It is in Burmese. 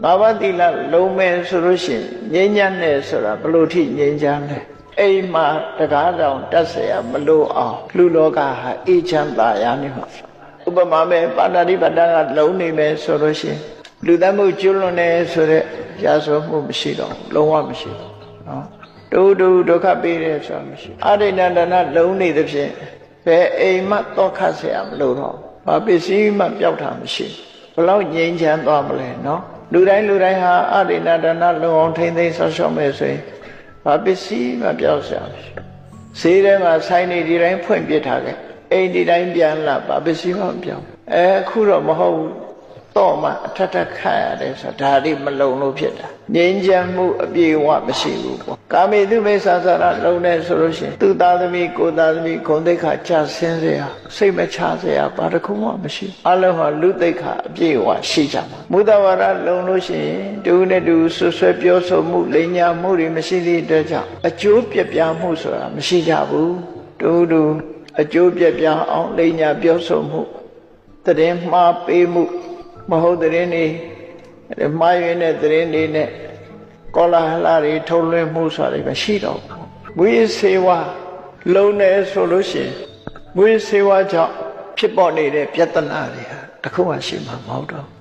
ငါးပါးသီလလုံးမယ်ဆိုလို့ရှိရင်ငြိမ်းချမ်းတယ်ဆိုတာဘလို့ထိငြိမ်းချမ်းလဲအိမ်မှာတကားတောင်တက်เสียမလို့အောင်လူလောကဟာအေးချမ်းသာရနေမှာဥပမာမဲ့ပါဏာတိပတ္တကလုံးနေမယ်ဆိုလို့ရှိရင်လူသတ်မှုကျွလွန်တယ်ဆိုတဲ့ရာဇဝမှုမရှိတော့ဘူးလုံးဝမရှိတော့ဘူးနော်တူတူဒုက္ခပေးတယ်ဆိုတာမရှိဘူးအရိဏတနာလုံးနေသဖြင့်ဘယ်အိမ်မှတော့ခတ်เสียမလို့တော့ဘာပစ္စည်းမှပျောက်တာမရှိဘူးဘလောက်ငြိမ်းချမ်းသွားမလဲနော် လူတိုင်းလူတိုင်းဟာအရိဏဒနာလုံအောင်ထိမ့်သိမ်းဆော့ရှော့မယ်ဆိုရင်ဘာပစ္စည်းမှပြောက်စရာမရှိဈေးထဲမှာဆိုင်နေဒီတိုင်းဖွင့်ပြထားခဲ့အိမ်ဒီတိုင်းပြန်လာဘာပစ္စည်းမှမပြောက်အဲအခုတော့မဟုတ်ဘူး တော့မှအထက်ထက်ခတ်ရတယ်ဆိုတာဒါလေးမလုံလို့ဖြစ်တာငြိမ်းချမ်းမှုအပြည့်အဝမရှိဘူးပေါ့ကာမေတုမိစ္ဆာစာရလုံနေဆိုလို့ရှိရင်သူသားသမီးကိုသားသမီးဂုံတိတ်ခါကြဆင်းเสียစိတ်မချเสียဘာတစ်ခုမှမရှိဘူးအလုံးဟာလူတိတ်ခါအပြည့်အဝရှိကြမှာမုဒ္ဒဝါဒလုံလို့ရှိရင်တူနဲ့တူဆွဆွဲပြောဆိုမှုလိညာမှုတွေမရှိသည့်အတွက်ကြောင့်အကျိုးပြပြမှုဆိုတာမရှိကြဘူးတူတူအကျိုးပြပြအောင်လိညာပြောဆိုမှုတရင်မှားပေးမှု မဟုတ်တရင်နေမှားယွင်းတဲ့တရင်တွေနဲ့ကောလာဟလတွေထုတ်လွှင့်မှုဆိုတာတွေမရှိတော့ဘူးမွေးစေဝါလုံနေဆိုလို့ရှိရင်မွေးစေဝါကြောင့်ဖြစ်ပေါ်နေတဲ့ပြဿနာတွေဟာတစ်ခုမှရှိမှာမဟုတ်တော့ဘူး